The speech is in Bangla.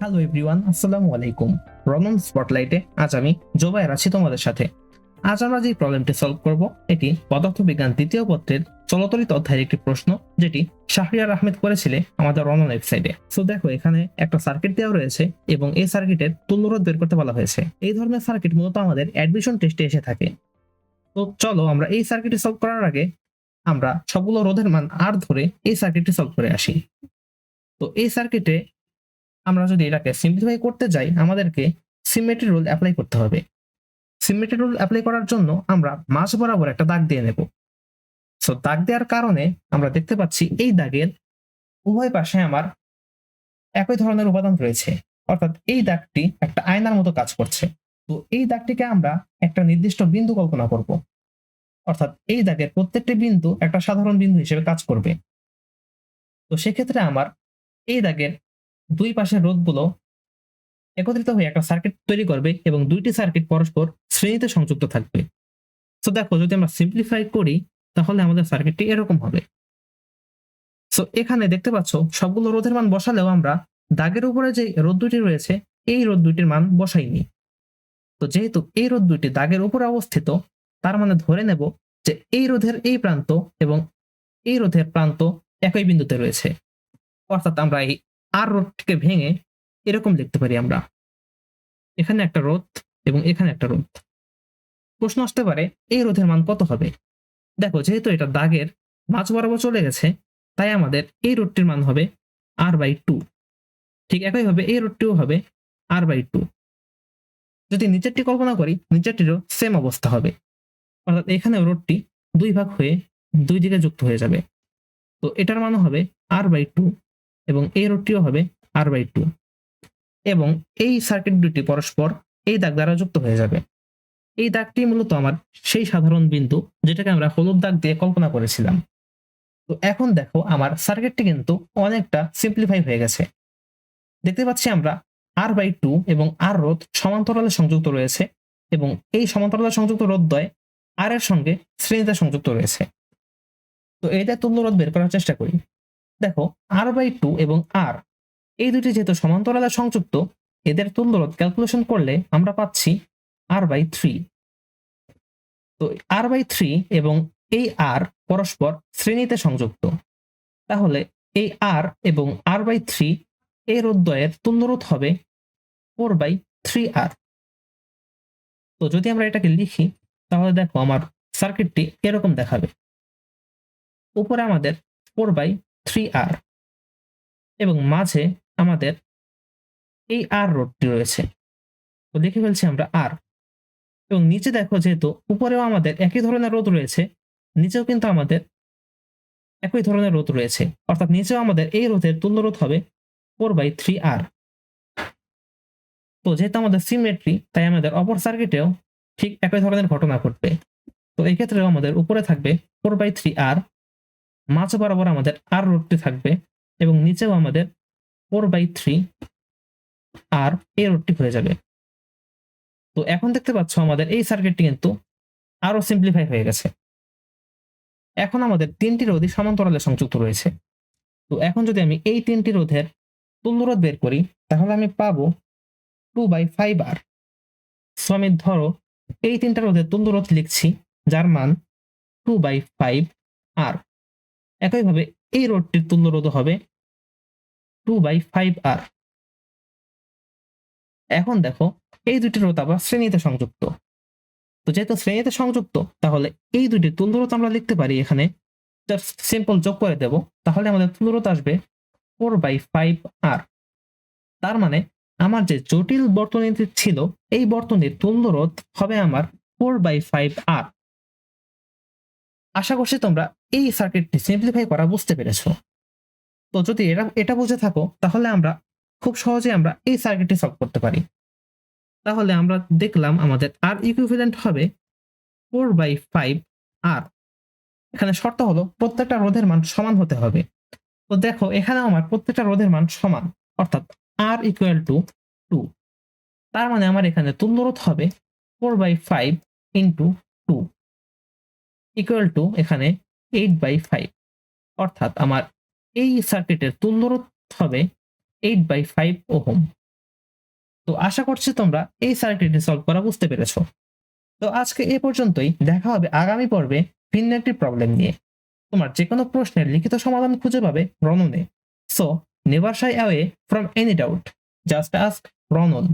হ্যালো এভরিওয়ান আসসালামু আলাইকুম। রনন স্পটলাইটে আজ আমি জোবায়ের আছি তোমাদের সাথে। আজ আমরা যে প্রবলেমটি সলভ করব, এটি পদার্থবিজ্ঞান দ্বিতীয় পত্রের চলতরিত অধ্যায়ের একটি প্রশ্ন, যেটি শাহরিয়ার আহমেদ করেছিলে আমাদের রনন ওয়েবসাইটে সো দেখো, এখানে একটা সার্কিট দেওয়া রয়েছে এবং এই সার্কিটের তুল্যরোধ বের করতে বলা হয়েছে। এই ধরনের সার্কিট মূলত আমাদের অ্যাডমিশন টেস্টে এসে থাকে। তো চলো আমরা এই সার্কিটটি সলভ করার আগে আমরা সবগুলো রোধের মান আর ধরে এই সার্কিটটি সলভ করে আসি। তো এই সার্কিটে আমরা যদি এটাকে সিম্পলিফাই করতে যাই, আমাদেরকে সিমেট্রি রুল অ্যাপ্লাই করতে হবে। সিমেট্রি রুল অ্যাপ্লাই করার জন্য আমরা মাঝ বরাবর একটা দাগ দিয়ে নেব। সো দাগ দেওয়ার কারণে আমরা দেখতে পাচ্ছি এই দাগের উভয় পাশে আমার একই ধরনের উপাদান রয়েছে। অর্থাৎ এই দাগটি একটা আয়নার মতো কাজ করছে। তো এই দাগটিকে আমরা একটা নির্দিষ্ট বিন্দু কল্পনা করব। অর্থাৎ এই দাগের প্রত্যেকটি বিন্দু একটা সাধারণ বিন্দু হিসেবে কাজ করবে। তো সেক্ষেত্রে আমার এই দাগের দুই পাশের রোধগুলো একত্রিত হয়ে একটা সার্কিট তৈরি করবে এবং দুইটি সার্কিট পরস্পর শ্রেণীতে সংযুক্ত থাকবে। তো দেখো, যদি আমরা সিম্পলিফাই করি, তাহলে আমাদের সার্কিটটি এরকম হবে। সো এখানে দেখতে পাচ্ছ, সবগুলো রোধের মান বসালেও আমরা দাগের উপরে যে রোদ দুটি রয়েছে, এই রোদ দুইটির মান বসাইনি। তো যেহেতু এই রোদ দুইটি দাগের উপরে অবস্থিত তার মানে ধরে নেব যে এই রোধের এই প্রান্ত এবং এই রোধের প্রান্ত একই বিন্দুতে রয়েছে। অর্থাৎ আমরা এই আর রোধটিকে ভেঙে এরকম লিখতে পারি আমরা। এখানে একটা রোধ এবং এখানে একটা রোধ। প্রশ্ন আসতে পারে, এই রোধের মান কত হবে? দেখো, যেহেতু এটা দাগের মাঝ বরাবর চলে গেছে, তাই আমাদের এই রোডটির মান হবে আর বাই টু ঠিক একইভাবে এই রোডটিও হবে আর বাই টু যদি নিচেরটি কল্পনা করি, নিচেরটিরও সেম অবস্থা হবে। অর্থাৎ এখানে রোডটি দুই ভাগ হয়ে দুই দিকে যুক্ত হয়ে যাবে। তো এটার মান হবে আর বাই টু এবং এই রোডটিও হবে আর বাই টু এবং এই সার্কিট দুটি পরস্পর এই দাগ দ্বারা যুক্ত হয়ে যাবে। এই দাগটি মূলত আমার সেই সাধারণ বিন্দু যেটাকে আমরা হলুদ দাগ দিয়ে কল্পনা করেছিলাম। তো এখন দেখো আমার সার্কিটটি কিন্তু অনেকটা সিম্পলিফাই হয়ে গেছে। দেখতে পাচ্ছি আমরা আর বাই টু এবং আর রোধ সমান্তরালে সংযুক্ত রয়েছে এবং এই সমান্তরালে সংযুক্ত রোধদ্বয় আর এর সঙ্গে শ্রেণীতে সংযুক্ত রয়েছে। তো এইটা তুল্য রোধ বের করার চেষ্টা করি। দেখো আর বাই টু এবং আর এই দুটি যেহেতু সমান্তরালে সংযুক্ত, এদের তুল্যরোধ ক্যালকুলেশন করলে আমরা পাচ্ছি আর বাই থ্রি তো আর বাই থ্রি এবং এই আর পরস্পর শ্রেণীতে সংযুক্ত। তাহলে এই আর এবং আর বাই থ্রি এই রোধদ্বয়ের তুল্যরোধ হবে ফোর বাই থ্রি আর তো যদি আমরা এটাকে লিখি তাহলে দেখো আমার সার্কিটটি এরকম দেখাবে। উপরে আমাদের ফোর বাই থ্রি আর এবং মাঝে আমাদের এই আর রোডটি রয়েছে। তো লিখে ফেলছি আমরা আর এবং নিচে দেখো যেহেতু উপরেও আমাদের একই ধরনের রোদ রয়েছে, নিচেও কিন্তু আমাদের একই ধরনের রোদ রয়েছে। অর্থাৎ নিচেও আমাদের এই রোদের তুল্য রোধ হবে ফোর বাই থ্রি আর তো যেহেতু আমাদের সিমেট্রি তাই আমাদের অপর সার্কিটেও ঠিক একই ধরনের ঘটনা ঘটবে। তো এই ক্ষেত্রেও আমাদের উপরে থাকবে ফোর বাই থ্রি আর মাঝ বরাবর আমাদের আর রোডটি থাকবে এবং নিচেও আমাদের ফোর বাই থ্রি আর এই রোডটি হয়ে যাবে। তো এখন দেখতে পাচ্ছ আমাদের এই সার্কিটটি কিন্তু আরও সিম্পলিফাই হয়ে গেছে। এখন আমাদের তিনটি রোধই সমান্তরালে সংযুক্ত রয়েছে। তো এখন যদি আমি এই তিনটি রোধের তুল্যরোধ বের করি, তাহলে আমি পাবো two by five R so আমি ধরো এই তিনটা রোধের তুল্যরোধ লিখছি যার মান টু বাই ফাইভ আর। একইভাবে এই রোডটির তুল্যরোধ হবে টু বাই ফাইভ আর। এখন দেখো, এই দুটি রোধ আবার শ্রেণীতে সংযুক্ত। তো যেহেতু শ্রেণীতে সংযুক্ত, তাহলে এই দুটি তুল্যরোধ আমরা লিখতে পারি এখানে। জাস্ট সিম্পল যোগ করে দেব, তাহলে আমাদের তুল্যরোধ আসবে ফোর বাই ফাইভ আর তার মানে আমার যে জটিল বর্তনীটি ছিল, এই বর্তনীর তুল্যরোধ হবে আমার ফোর বাই ফাইভ আর আশা করছি তোমরা এই সার্কিটটি সিম্পলিফাই করা বুঝতে পেরেছ। তো যদি এটা এটা বুঝে থাকো, তাহলে আমরা খুব সহজে আমরা এই সার্কিটটি সলভ করতে পারি। তাহলে আমরা দেখলাম আমাদের আর ইকুইভ্যালেন্ট হবে ফোর বাই ফাইভ আর এখানে শর্ত হলো প্রত্যেকটা রোধের মান সমান হতে হবে। তো দেখো এখানে আমার প্রত্যেকটা রোধের মান সমান, অর্থাৎ আর ইকুয়াল টু টু তার মানে আমার এখানে তুল্যরোধ হবে four by five into two equal to এখানে এইট বাই ফাইভ অর্থাৎ আমার এই সার্কিটের তুল্যরোধ হবে এইট বাই ফাইভ ওহম। তো আশা করছি তোমরা এই সার্কিটটি সলভ করা বুঝতে পেরেছ। তো আজকে এ পর্যন্তই। দেখা হবে আগামী পর্বে ভিন্ন একটি প্রবলেম নিয়ে। তোমার যে কোনো প্রশ্নের লিখিত সমাধান খুঁজে পাবে রননে। So never shy away from any doubt just ask Ronon